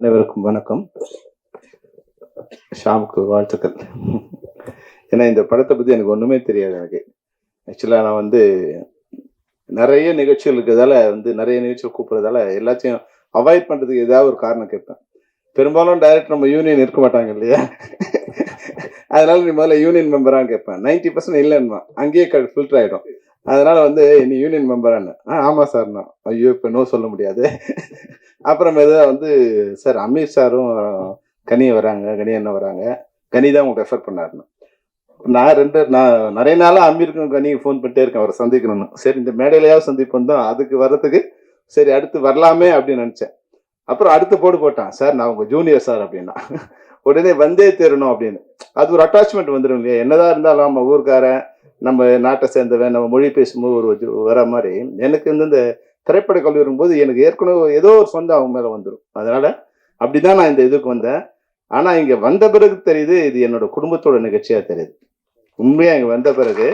அனைவருக்கும் வணக்கம். ஷாமுக்கு வாழ்த்துக்கள். ஏன்னா இந்த படத்தை பற்றி எனக்கு ஒன்றுமே தெரியாது எனக்கு. ஆக்சுவலாக நான் வந்து நிறைய நிகழ்ச்சிகள் இருக்கிறதால வந்து நிறைய நிகழ்ச்சிகள் கூப்பிட்றதால எல்லாத்தையும் அவாய்ட் பண்ணுறதுக்கு ஏதாவது ஒரு காரணம் கேட்பேன். பெரும்பாலும் டைரக்ட் நம்ம யூனியன் இருக்க மாட்டாங்க இல்லையா? அதனால நீ முதல்ல யூனியன் மெம்பரான்னு கேட்பேன். நைன்டி பர்சன்ட் இல்லைன்னா அங்கேயே ஃபில்டர் ஆகிடும் அதனால வந்து நீ யூனியன் மெம்பரான்னு ஆ ஆமாம் சார்ண்ணா ஐயோ இப்போ நோ சொல்ல முடியாது. அப்புறமேதான் வந்து சார் அமீர் சாரும் கனி வராங்க கனி என்ன வராங்க. கனி தான் உங்களுக்கு ரெஃபர் பண்ணாருன்னு. நான் ரெண்டு நான் நிறைய நாளாக அமீருக்கும் கனிக்கு ஃபோன் பண்ணிட்டே இருக்கேன் அவரை சந்திக்கணும்னு. சரி இந்த மேடையிலையாவது சந்திப்போம் தான் அதுக்கு வர்றதுக்கு சரி அடுத்து வரலாமே அப்படின்னு நினச்சேன். அப்புறம் அடுத்து போடு போட்டான் சார் நான் உங்கள் ஜூனியர் சார் அப்படின்னா. உடனே வந்தே தேரணும் அப்படின்னு. அது ஒரு அட்டாச்மெண்ட் வந்துடும் இல்லையா? என்னதான் இருந்தாலும் நம்ம ஊருக்காரன் நம்ம நாட்டை சேர்ந்தவன் நம்ம மொழி பேசும்போது ஒரு வர மாதிரி. எனக்கு வந்து இந்த திரைப்பட கல்வி வரும்போது எனக்கு ஏற்கனவே ஏதோ ஒரு சொந்தம் அவங்க மேலே வந்துடும் அதனால அப்படிதான் நான் இந்த இதுக்கு வந்தேன். ஆனால் இங்கே வந்த பிறகு தெரியுது இது என்னோட குடும்பத்தோட நிகழ்ச்சியாக தெரியுது. உண்மையாக இங்கே வந்த பிறகு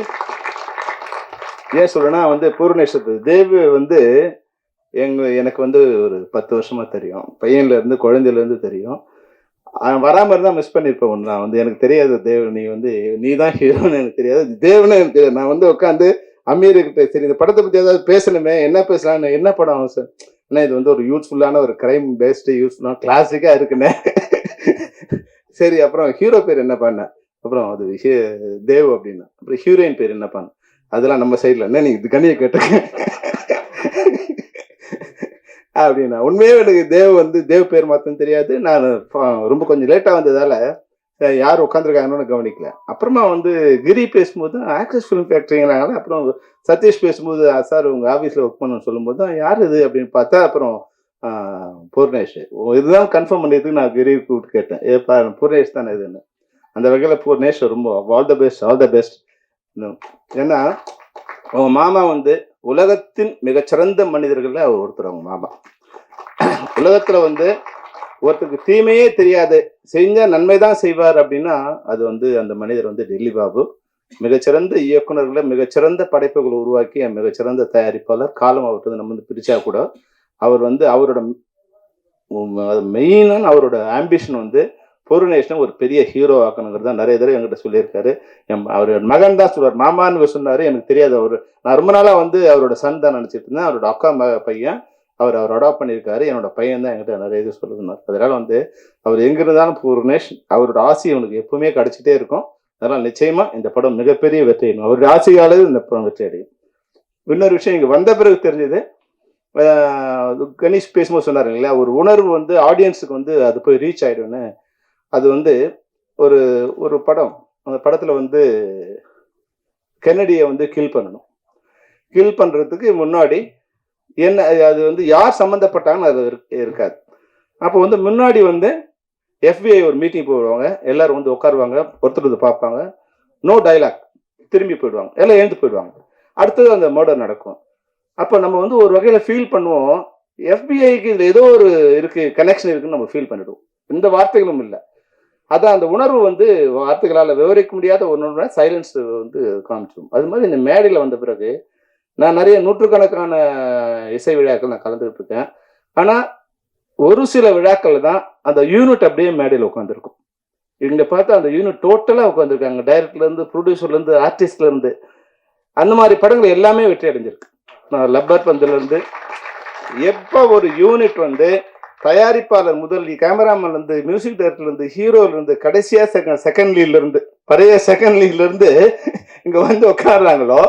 ஏன் சொல்றேன்னா வந்து பூர்ணேஸ்வரத்து தேவி வந்து எங்க எனக்கு வந்து ஒரு பத்து வருஷமா தெரியும். பையன்ல இருந்து குழந்தையில இருந்து தெரியும். வராமல் வராம இருந்தா மிஸ் பண்ணிருப்பேன் ஒன்று நான் வந்து எனக்கு தெரியாது தேவன் நீ வந்து நீ தான் ஹீரோன்னு எனக்கு தெரியாது. தேவனே எனக்கு தெரியாது. நான் வந்து உட்காந்து அமீர்கிட்ட சரி இந்த படத்தை பத்தி ஏதாவது பேசணுமே என்ன பேசலாம்னு என்ன படம் சார்? அண்ணா இது வந்து ஒரு யூஸ்ஃபுல்லான ஒரு கிரைம் பேஸ்டு யூஸ்ஃபுல்லான கிளாசிக்கா இருக்குண்ணே சரி அப்புறம் ஹீரோ பேர் என்ன பண்ண? அப்புறம் அது தேவ் அப்படின்னா. அப்புறம் ஹீரோயின் பேர் என்ன பண்ண? அதெல்லாம் நம்ம சைடில் என்ன நீங்கள் இது கண்ணியை கேட்டிருக்கேன் அப்படின்னா உண்மையே எனக்கு தேவ் வந்து தேவ் பேர் மாத்தம் தெரியாது. நான் ரொம்ப கொஞ்சம் லேட்டாக வந்ததால யார் உட்காந்துருக்காங்கன்னு கவனிக்கல. அப்புறமா வந்து கிரி பேசும்போது ஆக்சஸ் ஃபிலிம் ஃபேக்ட்ரிங்கனால அப்புறம் சதீஷ் பேசும்போது சார் உங்கள் ஆஃபீஸில் ஒர்க் பண்ணணும்னு சொல்லும்போது தான் யார் இது? அப்படின்னு பார்த்தா அப்புறம் பூர்ணேஷ் இதுதான் கன்ஃபார்ம் பண்ணியதுக்கு நான் கிரி கூப்பிட்டு கேட்டேன். ஏப்பா பூர்ணேஷ் தானே இதுன்னு. அந்த வகையில் பூர்ணேஷ் ரொம்ப all the best all the best ஏன்னா அவங்க மாமா வந்து உலகத்தின் மிகச்சிறந்த மனிதர்களில் அவர் ஒருத்தர் அவங்க மாமா. உலகத்தில் வந்து ஒருத்தருக்கு தீமையே தெரியாது. செஞ்ச நன்மை தான் செய்வார் அப்படின்னா அது வந்து அந்த மனிதர் வந்து டெல்லி பாபு. மிகச்சிறந்த இயக்குனர்களை மிகச்சிறந்த படைப்புகளை உருவாக்கி மிகச்சிறந்த தயாரிப்பாளர் காலம் அவர்கிட்ட வந்து நம்ம வந்து பிரிச்சா கூட அவர் வந்து அவரோட மெயினான அவரோட ஆம்பிஷன் வந்து பொருணேஷனை ஒரு பெரிய ஹீரோ ஆக்கணுங்கிறது தான் நிறைய தடவை என்கிட்ட சொல்லியிருக்காரு. என் அவர் மகன் தான் சொல்றார் மாமான்னு சொன்னார் எனக்கு தெரியாது அவர். நான் ரொம்ப நாளாக வந்து அவரோட சன் தான் நினச்சிட்டு இருந்தேன். அவரோட அக்கா மக பையன் அவர் அவர் அடாப்ட் பண்ணியிருக்காரு. என்னோட பையன் தான் என்கிட்ட நிறைய இது சொல்லுதுனார் அதனால வந்து அவர் எங்க இருந்தாலும் பூர்ணேஷ் அவரோட ஆசை அவனுக்கு எப்பவுமே கிடைச்சிட்டே இருக்கும். அதனால நிச்சயமா இந்த படம் மிகப்பெரிய வெற்றி அடையும். அவருடைய ஆசையால இந்த படம் வெற்றி அடையும். இன்னொரு விஷயம் இங்கே வந்த பிறகு தெரிஞ்சது கணேஷ் பேசும்போது சொன்னார் இல்லையா ஒரு உணர்வு வந்து ஆடியன்ஸுக்கு வந்து அது போய் ரீச் ஆயிடும்னு. அது வந்து ஒரு ஒரு படம் அந்த படத்தில் வந்து கென்னடியை வந்து கில் பண்ணணும். கில் பண்ணுறதுக்கு முன்னாடி என்ன அது வந்து யார் சம்மந்தப்பட்டாங்கன்னு அது இருக்- இருக்காது. அப்போ வந்து முன்னாடி வந்து எஃபிஐ ஒரு மீட்டிங் போடுவாங்க. எல்லாரும் வந்து உட்காருவாங்க. ஒருத்தர் வந்து பார்ப்பாங்க. நோ டைலாக் திரும்பி போயிடுவாங்க. எல்லாம் எழுந்து போயிடுவாங்க. அடுத்தது அந்த மர்டர் நடக்கும். அப்போ நம்ம வந்து ஒரு வகையில் ஃபீல் பண்ணுவோம். எஃபிஐக்கு இதில் ஏதோ ஒரு இருக்கு கனெக்ஷன் இருக்குன்னு நம்ம ஃபீல் பண்ணிடுவோம். எந்த வார்த்தைகளும் இல்லை. அதான் அந்த உணர்வு வந்து வார்த்தைகளால் விவரிக்க முடியாத ஒன்று சைலன்ஸ் வந்து காமிச்சிடும் அது மாதிரி இந்த மேடையில் வந்த பிறகு நான் நிறைய நூற்றுக்கணக்கான இசை விழாக்கள் நான் கலந்துக்கிட்டு இருக்கேன் ஆனால் ஒரு சில விழாக்கள் தான் அந்த யூனிட் அப்படியே மேடையில் உட்காந்துருக்கும் இங்கே பார்த்தா அந்த யூனிட் டோட்டலாக உட்காந்துருக்காங்க டைரக்டர்லேருந்து ப்ரொடியூசர்லேருந்து ஆர்டிஸ்ட்லேருந்து அந்த மாதிரி படங்கள் எல்லாமே வெற்றி அடைஞ்சிருக்கு. நான் லப்பர் பந்துலேருந்து எப்போ ஒரு யூனிட் வந்து தயாரிப்பாளர் முதல் கேமராமேன்லேருந்து மியூசிக் டைரக்டர்லேருந்து ஹீரோலேருந்து கடைசியாக செகண்ட் செகண்ட் லீட்ல பழைய செகண்ட் லீட்லேருந்து இங்கே வந்து உட்காடுறாங்களோ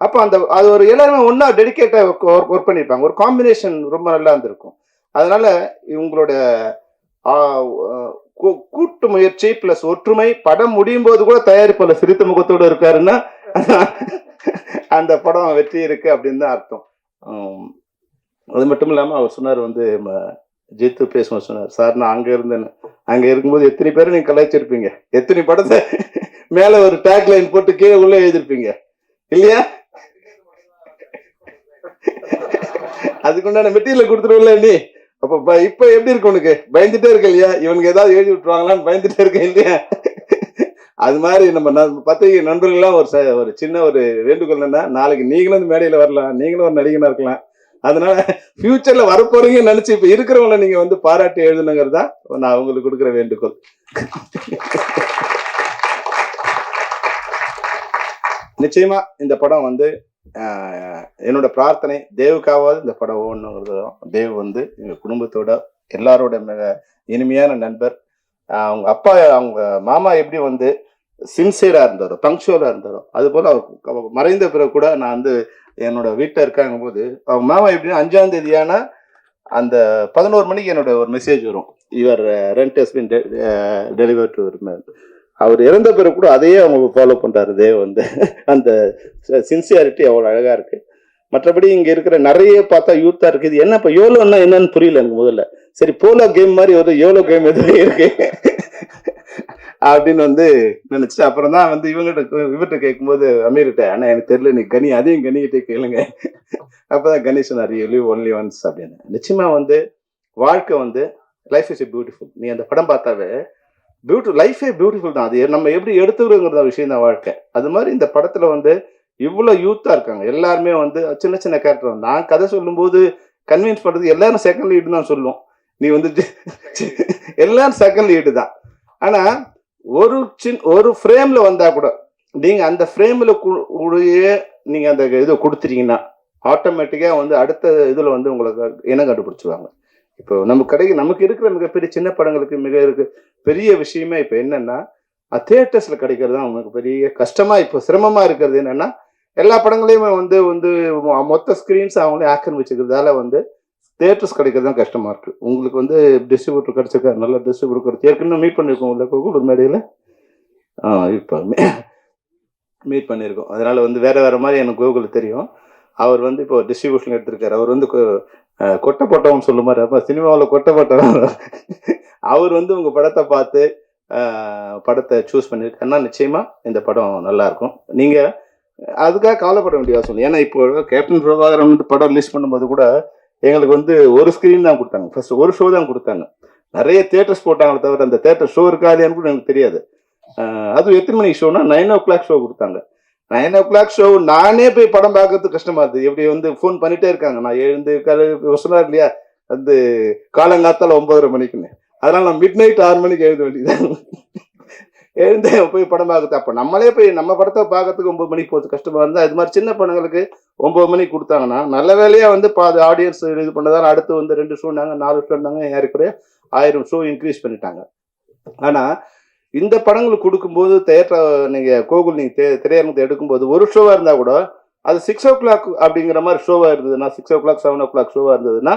அப்போ அந்த அது ஒரு எல்லாருமே ஒன்றா டெடிக்கேட்டாக ஒர்க் பண்ணியிருப்பாங்க ஒரு காம்பினேஷன் ரொம்ப நல்லா இருந்திருக்கும். அதனால இவங்களோட கூ- கூட்டு முயற்சி பிளஸ் ஒற்றுமை படம் முடியும் போது கூட தயாரிப்பில் சிரித்த முகத்தோடு இருக்காருன்னா அந்த படம் வெற்றி இருக்கு அப்படின்னு தான் அர்த்தம். அது மட்டும் இல்லாமல் அவர் சொன்னார் வந்து ஜித்து பேசும்போது சொன்னார் சார் நான் அங்கே இருந்தேன்னு. அங்கே இருக்கும்போது எத்தனை பேரை நீங்கள் கலாய்ச்சிருப்பீங்க? எத்தனை படத்தை மேலே ஒரு டேக் லைன் போட்டு கீழே உள்ளே எழுதிருப்பீங்க? இல்லையா? அதுக்குண்டான மெட்டீரியல் கொடுத்துருவில்ல நீ. அப்ப இப்ப இப்போ எப்படி இருக்கு உனக்கு? பயந்துட்டே இருக்க இல்லையா? இவனுக்கு ஏதாவது எழுதி விட்டுருவாங்களான்னு பயந்துட்டே இருக்க இல்லையா? அது மாதிரி நம்ம பத்திரிகை நண்பர்கள்லாம் ஒரு ச- ஒரு சின்ன ஒரு வேண்டுகோள் என்னன்னா நாளைக்கு நீங்களும் இந்த மேடையில் வரலாம். நீங்களும் ஒரு நடிகனா இருக்கலாம். அதனால ஃபியூச்சர்ல வரப்போறீங்கன்னு நினைச்சு இப்ப இருக்கிறவங்கள நீங்க வந்து பாராட்டி எழுதணுங்கிறதா நான் அவங்களுக்கு கொடுக்குற வேண்டுகோள். நிச்சயமா இந்த படம் வந்து என்னோட பிரார்த்தனை தேவுக்காவது இந்த படம் ஓடணுங்கிறதும் தேவ் வந்து எங்க குடும்பத்தோட எல்லாரோட மிக இனிமையான நண்பர். அவங்க அப்பா அவங்க மாமா எப்படி வந்து சின்சியரா இருந்தாரோ பங்க்சுவலா இருந்தாரோ அது போல அவர் மறைந்த பிறகு கூட நான் வந்து என்னோட வீட்டில் இருக்காங்க போது அவங்க மாமா எப்படின்னா அஞ்சாம் தேதியான அந்த பதினோரு மணிக்கு என்னோட ஒரு மெசேஜ் வரும். இவர் rent has been deliver to அவர் இறந்த பிறகு கூட அதையே அவங்க ஃபாலோ பண்ணுறாரு தேவ் வந்து. அந்த சின்சியாரிட்டி அவ்வளோ அழகாக இருக்குது மற்றபடி இங்கே இருக்கிற நிறைய பார்த்தா யூத்தாக இருக்குது என்ன இப்போ யோலோன்னா என்னன்னு புரியல எனக்கு முதல்ல. சரி போலோ கேம் மாதிரி ஒரு யோலோ கேம் எதுவும் இருக்கு. அப்படின்னு வந்து நினச்சி அப்புறம் தான் வந்து இவங்ககிட்ட இவர்கிட்ட கேட்கும்போது அமீர்கிட்ட ஆனால் எனக்கு தெரியல நீ கனி அதையும் கனிகிட்டே கேளுங்க. அப்பதான் கணேசன் அறி லிவ் ஒன்லி ஒன்ஸ் அப்படின்னு. நிச்சயமாக வந்து வாழ்க்கை வந்து லைஃப் இஸ் பியூட்டிஃபுல் நீ அந்த படம் பார்த்தாவே பியூட்டி லைஃபே பியூட்டிஃபுல் தான். அது நம்ம எப்படி எடுத்துக்கிறோங்கிறத விஷயம் தான் வாழ்க்கை. அது மாதிரி இந்த படத்துல வந்து இவ்வளோ யூத்தாக இருக்காங்க. எல்லாருமே வந்து சின்ன சின்ன கேரக்டர் நான் கதை சொல்லும்போது கன்வின்ஸ் பண்ணுறது எல்லாரும் செகண்ட் லீடு தான் சொல்லுவோம். நீ வந்து எல்லாரும் செகண்ட் லீடு தான். ஆனால் ஒரு சின் ஒரு ஃப்ரேமில் வந்தால் கூட நீங்கள் அந்த ஃப்ரேமில் கூடயே நீங்கள் அந்த இதை கொடுத்துட்டீங்கன்னா ஆட்டோமேட்டிக்காக வந்து அடுத்த இதில் வந்து உங்களுக்கு இனம் கண்டுபிடிச்சிருவாங்க. இப்போ நம்ம கடைக்கு நமக்கு இருக்கிற மிகப்பெரிய சின்ன படங்களுக்கு மிக இருக்கு. பெரிய விஷயமே இப்போ என்னன்னா தேட்டர்ஸ்ல கிடைக்கிறது தான் உங்களுக்கு பெரிய கஷ்டமா இப்போ சிரமமா இருக்கிறது என்னன்னா எல்லா படங்களையும் வந்து வந்து மொத்த ஸ்கிரீன்ஸ் அவங்களே ஆக்கிரமிச்சுக்கிறதால வந்து தேட்டர்ஸ் கிடைக்கிறது தான் கஷ்டமா இருக்கு. உங்களுக்கு வந்து டிஸ்ட்ரிபியூட்டர் கிடைச்சிருக்காரு நல்ல டிஸ்ட்ரிபியூட்டர் கிடைச்சி ஏற்கனவே மீட் பண்ணியிருக்கோம் உள்ள கூகுள் மேடையில்? இப்போ மீட் பண்ணியிருக்கோம். அதனால வந்து வேற வேற மாதிரி எனக்கு கூகுள் தெரியும். அவர் வந்து இப்போ டிஸ்ட்ரிபியூஷன் எடுத்திருக்காரு. அவர் வந்து கொ- கொட்டை போட்டவன் சொல்லுமாரு அப்போ சினிமாவில் கொட்டை போட்டவன் அவர் வந்து உங்கள் படத்தை பார்த்து படத்தை சூஸ் பண்ணியிருக்காருன்னா நிச்சயமாக இந்த படம் நல்லாயிருக்கும் நீங்கள் அதுக்காக கவலைப்பட வேண்டியதாக அவசியம் ஏன்னா இப்போ கேப்டன் பிரபாகரன் வந்து படம் ரிலீஸ் பண்ணும்போது கூட எங்களுக்கு வந்து ஒரு ஸ்க்ரீன் தான் கொடுத்தாங்க. ஃபர்ஸ்ட் ஒரு ஷோ தான் கொடுத்தாங்க. நிறைய தேட்டர்ஸ் போட்டாங்களே தவிர அந்த தேட்டர் ஷோ இருக்கா கூட எனக்கு தெரியாது. அது அதுவும் எத்தனை மணிக்கு ஷோனா நைன் ஓ கிளாக் ஷோ கொடுத்தாங்க. நைன் ஓ கிளாக் ஷோ நானே போய் படம் பார்க்கறது கஷ்டமா இருக்குது எப்படி வந்து ஃபோன் பண்ணிட்டே இருக்காங்க. நான் எழுந்து சொன்னார் இல்லையா? வந்து காலங்காத்தால ஒன்பதரை மணிக்குன்னு. அதனால நான் மிட் நைட் ஆறு மணிக்கு எழுத வேண்டியது. எழுந்து போய் படம் பார்க்கறது. அப்போ நம்மளே போய் நம்ம படத்தை பார்க்கறதுக்கு ஒன்பது மணிக்கு போகிறது கஷ்டமாக இருந்தால் இது மாதிரி சின்ன படங்களுக்கு ஒன்பது மணிக்கு கொடுத்தாங்கன்னா நல்ல வேலையாக வந்து பாதி ஆடியன்ஸ் இது பண்ணதால் அடுத்து வந்து ரெண்டு ஷோனாங்க நாலு ஷோனாங்க ஏறக்குறைய ஆயிரம் ஷோ இன்க்ரீஸ் பண்ணிட்டாங்க. ஆனால் இந்த படங்களுக்கு கொடுக்கும்போது தேட்டர் நீங்கள் கோகுல் நீங்கள் தே- திரையரங்கத்தை எடுக்கும்போது ஒரு ஷோவாக இருந்தால் கூட அது சிக்ஸ் ஓ கிளாக் அப்படிங்கிற மாதிரி ஷோவாக இருந்ததுன்னா six o'clock seven o'clock ஷோவாக இருந்ததுன்னா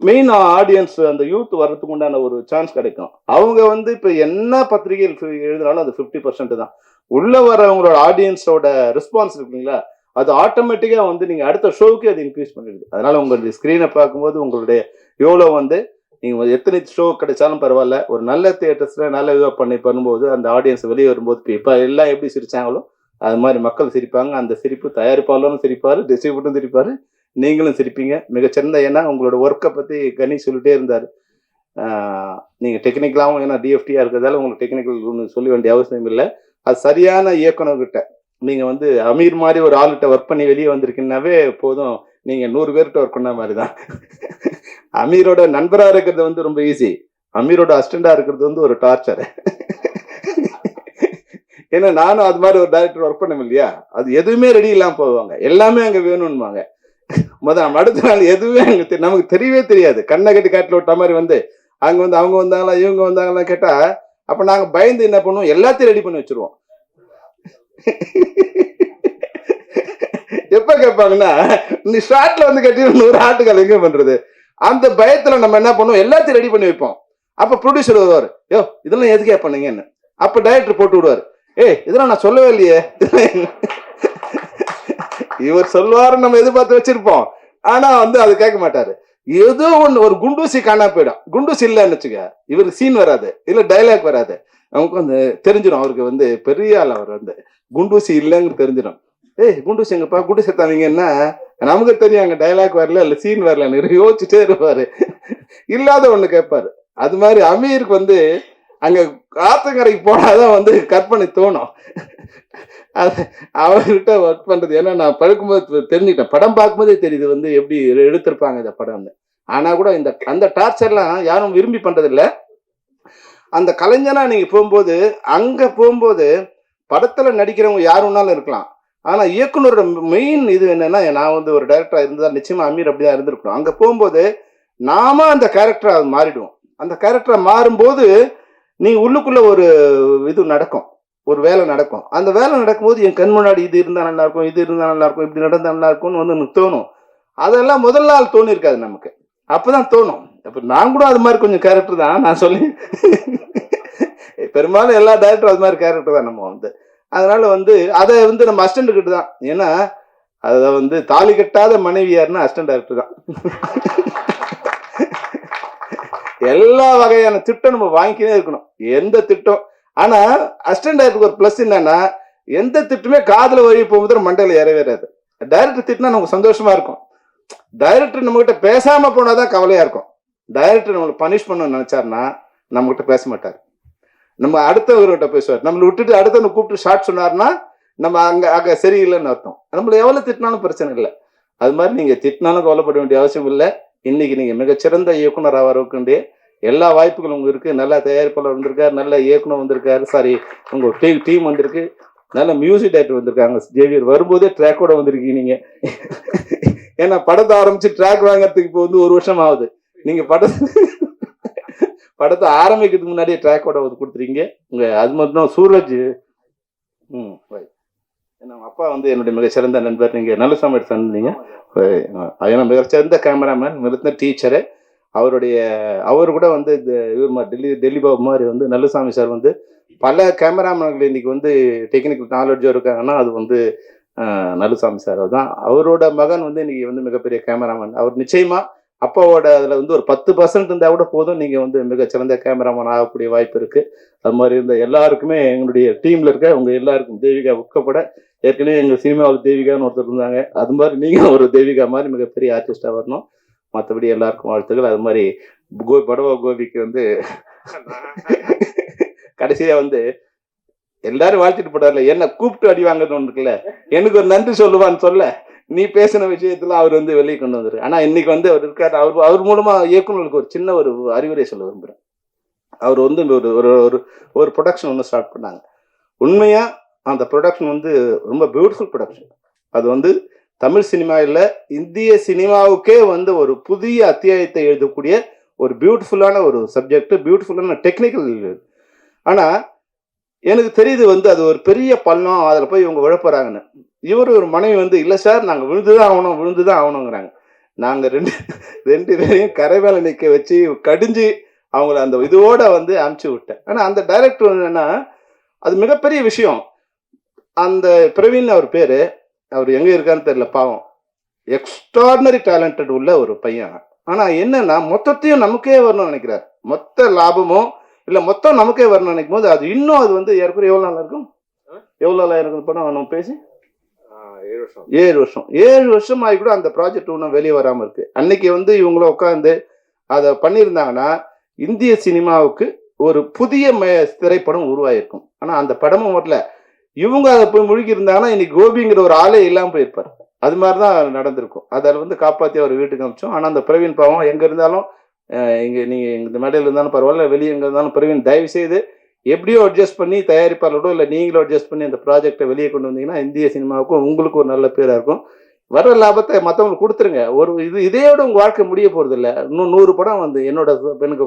மெயின் ஆடியன்ஸ் அந்த யூத் வர்றதுக்கு உண்டான ஒரு சான்ஸ் கிடைக்கும். அவங்க வந்து இப்போ என்ன பத்திரிகையில் எழுதினாலும் அது ஃபிஃப்டி பர்சன்ட் தான். உள்ளே வரவங்களோட ஆடியன்ஸோட ரெஸ்பான்ஸ் இருக்குங்களா அது ஆட்டோமேட்டிக்காக வந்து நீங்கள் அடுத்த ஷோவுக்கு அது இன்க்ரீஸ் பண்ணிடுது. அதனால உங்களுடைய ஸ்க்ரீனை பார்க்கும்போது உங்களுடைய எவ்வளோ வந்து நீங்கள் எத்தனை ஷோ கிடைச்சாலும் பரவாயில்ல. ஒரு நல்ல தேட்டர்ஸில் நல்ல இதுவாக பண்ணி பண்ணும்போது அந்த ஆடியன்ஸ் வெளியே வரும்போது இப்போ எல்லாம் எப்படி சிரிச்சாங்களோ அது மாதிரி மக்கள் சிரிப்பாங்க. அந்த சிரிப்பு தயாரிப்பாளரும் சிரிப்பார் டிஸ்ட்ரிபியூட்டரும் சிரிப்பார். நீங்களும் சிரிப்பீங்க. மிகச்சிறந்த ஏன்னா உங்களோட ஒர்க்கை பற்றி கனி சொல்லிட்டே இருந்தார். நீங்கள் டெக்னிக்கலாகவும் ஏன்னா டிஎஃப்டியாக இருக்கிறதால உங்களுக்கு டெக்னிக்கல் ஒன்று சொல்ல வேண்டிய அவசியம் இல்லை. அது சரியான இயக்குனர்கிட்ட. நீங்கள் வந்து அமீர் மாதிரி ஒரு ஆளுகிட்ட ஒர்க் பண்ணி வெளியே வந்திருக்கீங்கன்னாவே போதும். நீங்கள் நூறு பேர்கிட்ட ஒர்க் பண்ண மாதிரி தான். அமீரோட நண்பரா இருக்கிறது வந்து ரொம்ப ஈஸி அமீரோட அசிஸ்டண்டா இருக்கிறது வந்து ஒரு டார்ச்சர் ஏன்னா நானும் அது மாதிரி ஒரு டைரக்டர் ஒர்க் பண்ண இல்லையா? அது எதுவுமே ரெடி இல்லாமல் போவாங்க. எல்லாமே அங்க வேணும்னுவாங்க. முதல் அடுத்த நாள் எதுவுமே அங்கே தெ- நமக்கு தெரியவே தெரியாது. கண்ணை கட்டி காட்டில் விட்ட மாதிரி வந்து அங்க வந்து அவங்க வந்தாங்களா இவங்க வந்தாங்களா கேட்டா அப்ப நாங்க பயந்து என்ன பண்ணுவோம்? எல்லாத்தையும் ரெடி பண்ணி வச்சிருவோம். எப்ப கேட்பாங்கன்னா நீ ஷார்ட்ல வந்து கட்டி நூறு ஆட்டுகள் எங்க பண்றது? அந்த பயத்துல நம்ம என்ன பண்ணுவோம்? எல்லாத்தையும் ரெடி பண்ணி வைப்போம். அப்ப ப்ரொடியூசர் வருவார். யோ இதெல்லாம் எதுக்கே பண்ணீங்கன்னு அப்ப டைரக்டர் போட்டு விடுவார். ஏய் இதெல்லாம் நான் சொல்லவே இல்லையே. இவர் சொல்லுவாருன்னு நம்ம எதிர்பார்த்து வச்சிருப்போம். ஆனா வந்து அது கேட்க மாட்டாரு. ஏதோ ஒன்று ஒரு குண்டூசி காணா போயிடும். குண்டூசி இல்லைன்னு வச்சுக்க இவருக்கு சீன் வராது. இல்லை டைலாக் வராது. நமக்கு வந்து தெரிஞ்சிடும். அவருக்கு வந்து பெரிய ஆள் அவர் வந்து குண்டூசி இல்லைன்னு தெரிஞ்சிடும். ஏய் குண்டு எங்கப்பா குண்டு தானீங்கன்னா நமக்கு தெரியும் அங்கே டைலாக் வரல இல்லை சீன் வரலன்னு யோசிச்சுட்டே இருப்பாரு. இல்லாத ஒன்று கேட்பாரு. அது மாதிரி அமீருக்கு வந்து அங்கே ஆத்தங்கரைக்கு போனாதான் வந்து கற்பனை தோணும். அது அவர்கிட்ட ஒர்க் பண்ணுறது ஏன்னா நான் படுக்கும்போது தெரிஞ்சுக்கிட்டேன். படம் பார்க்கும்போதே தெரியுது வந்து எப்படி எடுத்திருப்பாங்க இந்த படம்னு. ஆனால் கூட இந்த அந்த டார்ச்சர்லாம் யாரும் விரும்பி பண்ணுறதில்ல அந்த கலைஞனா நீங்கள் போகும்போது அங்கே போகும்போது படத்தில் நடிக்கிறவங்க யார் வேணாலும் இருக்கலாம். ஆனால் இயக்குனரோட மெயின் இது என்னன்னா நான் வந்து ஒரு டைரக்டராக இருந்தால் நிச்சயமாக அமீர் அப்படிதான் இருந்திருக்கணும். அங்கே போகும்போது நாம அந்த கேரக்டரை அது மாறிடுவோம். அந்த கேரக்டரை மாறும்போது நீ உள்ளுக்குள்ளே ஒரு இது நடக்கும். ஒரு வேலை நடக்கும். அந்த வேலை நடக்கும்போது என் கண் முன்னாடி இது இருந்தால் நல்லா இருக்கும் இது இருந்தால் நல்லாயிருக்கும் இப்படி நடந்தால் நல்லா இருக்கும்னு வந்து எனக்கு தோணும். அதெல்லாம் முதல் நாள் தோணியிருக்காது நமக்கு. அப்போ தான் தோணும். அப்போ நான் கூட அது மாதிரி கொஞ்சம் கேரக்டர் தான். நான் சொல்லி பெரும்பாலும் எல்லா டேரக்டரும் அது மாதிரி கேரக்டர் தான் நம்ம வந்து. அதனால வந்து அதை வந்து நம்ம அஸ்டண்ட் கிட்ட தான். ஏன்னா அதை வந்து தாலி கட்டாத மனைவியார்னா அஸ்டன்ட் டேரக்டர் தான். எல்லா வகையான திட்டம் நம்ம வாங்கிக்கினே இருக்கணும். எந்த திட்டம்? ஆனா அசிஸ்டன்ட் டைரக்டருக்கு ஒரு ப்ளஸ் என்னன்னா எந்த திட்டமே காதில் வழி போகும்போது மண்டையில ஏறவேறாது. டைரக்டர் திட்டினா நமக்கு சந்தோஷமா இருக்கும். டைரக்டர் நம்ம கிட்ட பேசாம போனாதான் கவலையா இருக்கும். டைரக்டர் நம்மளை பனிஷ் பண்ணணும்னு நினைச்சாருன்னா நம்ம கிட்ட பேச மாட்டார். நம்ம அடுத்தவர்கிட்ட பேசுவார் நம்மளை விட்டுட்டு அடுத்தவனை கூப்பிட்டு ஷார்ட் சொன்னார்னா நம்ம அங்க அங்க சரியில்லைன்னு அர்த்தம். நம்மள எவ்வளவு திட்டினாலும் பிரச்சனை இல்லை. அது மாதிரி நீங்க திட்டினாலும் கவலைப்பட வேண்டிய அவசியம் இல்லை. இன்னைக்கு நீங்க மிகச்சிறந்த இயக்குனர் வரக்கூடிய எல்லா வாய்ப்புகளும் உங்களுக்கு இருக்கு. நல்ல தயாரிப்பாளர் வந்திருக்காரு நல்ல இயக்குனர் வந்திருக்காரு. சாரி உங்க டீம் டீம் வந்திருக்கு. நல்ல மியூசிக் டைரக்டர் வந்திருக்காங்க. ஜேவியர் வரும்போதே ட்ராக்கோட வந்திருக்கீங்க நீங்க. ஏன்னா படத்தை ஆரம்பிச்சு ட்ராக் வாங்குறதுக்கு இப்போ வந்து ஒரு வருஷம் ஆகுது நீங்க படத்தை படத்தை ஆரம்பிக்கிறதுக்கு முன்னாடியே ட்ராக்கோட வந்து கொடுத்துருக்கீங்க உங்க அது மட்டும் சூரஜ். ம் right. ஏன்னா அப்பா வந்து என்னுடைய மிகச்சிறந்த நண்பர். நீங்கள் நல்ல சமையல் சொன்னீங்க ஏன்னா மிகச்சிறந்த கேமராமேன் மிகுந்த டீச்சரு அவருடைய அவர் கூட வந்து இந்த இவர் மாதிரி டெல்லி டெல்லி பாபு மாதிரி வந்து நல்லசாமி சார் வந்து பல கேமராமேன்கள் இன்னைக்கு வந்து டெக்னிக்கல் நாலேஜோ இருக்காங்கன்னா அது வந்து நல்லசாமி சார் தான் அவரோட மகன் வந்து இன்னைக்கு வந்து மிகப்பெரிய கேமராமேன் அவர் நிச்சயமாக அப்பாவோட அதில் வந்து ஒரு பத்து பர்சன்ட் இருந்தால் கூட போதும். நீங்கள் வந்து மிகச்சிறந்த கேமராமேன் ஆகக்கூடிய வாய்ப்பு இருக்குது அது மாதிரி இருந்த எல்லாருக்குமே எங்களுடைய டீமில் இருக்க உங்கள் எல்லாருக்கும் தேவிகா உட்கப்பட ஏற்கனவே எங்கள் சினிமாவில் தேவிகான்னு ஒருத்தர் இருந்தாங்க. அது மாதிரி நீங்கள் ஒரு தேவிகா மாதிரி மிகப்பெரிய ஆர்டிஸ்டாக வரணும். மற்றபடி எல்லாருக்கும் வாழ்த்துக்கள். அது மாதிரி கோ படவா கோபிக்கு வந்து கடைசியாக வந்து எல்லாரும் வாழ்த்திட்டு போட்டார்ல. என்ன கூப்பிட்டு அடி வாங்குறது இருக்குல்ல. எனக்கு ஒரு நன்றி சொல்லுவான்னு சொல்ல. நீ பேசின விஷயத்துல அவர் வந்து வெளியே கொண்டு வந்தாரு ஆனா இன்னைக்கு வந்து அவர் இருக்காரு. அவர் அவர் மூலமா இயக்குநருக்கு ஒரு சின்ன ஒரு அறிவுரை சொல்ல விரும்புறேன். அவர் வந்து ஒரு ஒரு ஒரு ஒரு ப்ரொடக்ஷன் ஒன்று ஸ்டார்ட் பண்ணாங்க. உண்மையா அந்த ப்ரொடக்ஷன் வந்து ரொம்ப பியூட்டிஃபுல் ப்ரொடக்ஷன் அது வந்து தமிழ் சினிமா இல்லை இந்திய சினிமாவுக்கே வந்து ஒரு புதிய அத்தியாயத்தை எழுதக்கூடிய ஒரு பியூட்டிஃபுல்லான ஒரு சப்ஜெக்ட் பியூட்டிஃபுல்லான டெக்னிக்கல் ஆனால் எனக்கு தெரியுது வந்து அது ஒரு பெரிய பள்ளம் அதில் போய் இவங்க விழப்போறாங்கன்னு இவர் ஒரு மனைவி வந்து இல்லை சார் நாங்கள் விழுந்துதான் ஆகணும் விழுந்துதான் ஆகணுங்கிறாங்க நாங்கள் ரெண்டு ரெண்டு பேரையும் கரை மேலே நிற்க வச்சு கடிஞ்சு அவங்கள அந்த இதோட வந்து அமுச்சு விட்டேன். ஆனால் அந்த டைரக்டர் என்னன்னா அது மிகப்பெரிய விஷயம். அந்த பிரவீன் அவர் பேரு அவர் எங்க இருக்கான்னு தெரியல பாவம். எக்ஸ்ட்ராடினரி டேலண்டட் உள்ள ஒரு பையன் ஆனா என்னன்னா மொத்தத்தையும் நமக்கே வரணும்னு நினைக்கிறார். மொத்த லாபமும் இல்ல மொத்தம் நமக்கே வரணும்னு நினைக்கும் போது அது இன்னும் அது வந்து ஏற்கனவே எவ்வளவு நாள் இருக்கும் எவ்வளவு நாள் இருக்கும் படம்? நம்ம பேசி. ஏழு வருஷம் ஏழு வருஷம். ஏழு வருஷம் ஆகி கூட அந்த ப்ராஜெக்ட் ஒன்றும் வெளியே வராமல் இருக்கு. அன்னைக்கு வந்து இவங்கள உட்காந்து அதை பண்ணியிருந்தாங்கன்னா இந்திய சினிமாவுக்கு ஒரு புதிய திரைப்படம் உருவாயிருக்கும். ஆனால் அந்த படமும் வரல. இவங்க அதை போய் முழுகி இருந்தாங்கன்னா இன்னைக்கு கோபிங்கிற ஒரு ஆளே இல்லாமல் போயிருப்பார். அது மாதிரி தான் நடந்திருக்கும். அதில் வந்து காப்பாற்றி அவர் வீட்டுக்கு அமிச்சோம் ஆனால் அந்த பிரவீன் பாவம் எங்கே இருந்தாலும் இங்கே நீங்கள் இந்த மேடையில் இருந்தாலும் பரவாயில்ல வெளியே எங்கே இருந்தாலும் பிரவீன் தயவு செய்து எப்படியோ அட்ஜஸ்ட் பண்ணி தயாரிப்பாளரோட இல்லை நீங்களும் அட்ஜஸ்ட் பண்ணி அந்த ப்ராஜெக்டை வெளியே கொண்டு வந்தீங்கன்னா இந்திய சினிமாவுக்கும் உங்களுக்கு ஒரு நல்ல பேராக இருக்கும். வர லாபத்தை மற்றவங்களுக்கு கொடுத்துருங்க. ஒரு இது இதையோட உங்கள் வாழ்க்கை முடிய போகிறது இல்லை. இன்னும் நூறு படம் வந்து என்னோட எனக்கு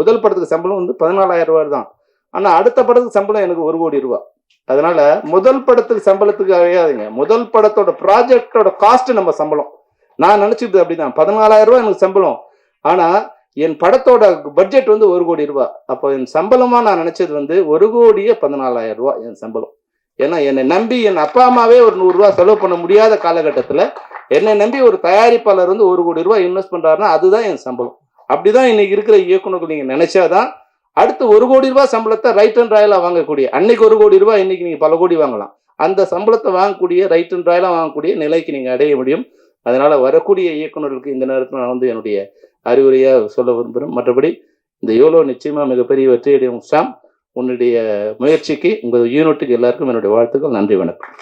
முதல் படத்துக்கு சம்பளம் வந்து பதினாலாயிரம் ரூபாய் தான். ஆனால் அடுத்த படத்துக்கு சம்பளம் எனக்கு ஒரு கோடி ரூபா அதனால முதல் படத்துக்கு சம்பளத்துக்கு அழையாதுங்க முதல் படத்தோட ப்ராஜெக்டோட காஸ்ட் நம்ம சம்பளம். நான் நினைச்சிட்டு அப்படிதான். பதினாலாயிரம் ரூபா எனக்கு சம்பளம். ஆனால் என் படத்தோட பட்ஜெட் வந்து ஒரு கோடி ரூபாய். அப்போ என் சம்பளமாக நான் நினச்சது வந்து ஒரு கோடியே பதினாலாயிரம் ரூபா என் சம்பளம். ஏன்னா என்னை நம்பி என் அப்பா அம்மாவே ஒரு நூறுரூவா செலவு பண்ண முடியாத காலகட்டத்தில் என்னை நம்பி ஒரு தயாரிப்பாளர் வந்து ஒரு கோடி ரூபாய் இன்வெஸ்ட் பண்ணுறாருன்னா அதுதான் என் சம்பளம். அப்படிதான் இன்னைக்கு இருக்கிற இயக்குநர்கள் நீங்கள் நினைச்சாதான் அடுத்து ஒரு கோடி ரூபாய் சம்பளத்தை ரைட் அண்ட் ராயலாக வாங்கக்கூடிய அன்னைக்கு ஒரு கோடி ரூபாய் இன்னைக்கு நீங்கள் பல கோடி வாங்கலாம். அந்த சம்பளத்தை வாங்கக்கூடிய ரைட் அண்ட் ராயலாக வாங்கக்கூடிய நிலைக்கு நீங்கள் அடைய முடியும். அதனால் வரக்கூடிய இயக்குநர்களுக்கு இந்த நேரத்தில் நான் வந்து என்னுடைய அறிகுறியாக சொல்ல விரும்புகிறோம் மற்றபடி இந்த யோலோ நிச்சயமாக மிகப்பெரிய வெற்றியடையும் சாம் உன்னுடைய முயற்சிக்கு உங்கள் யூனிட்டுக்கு எல்லாருக்கும் என்னுடைய வாழ்த்துக்கள். நன்றி வணக்கம்.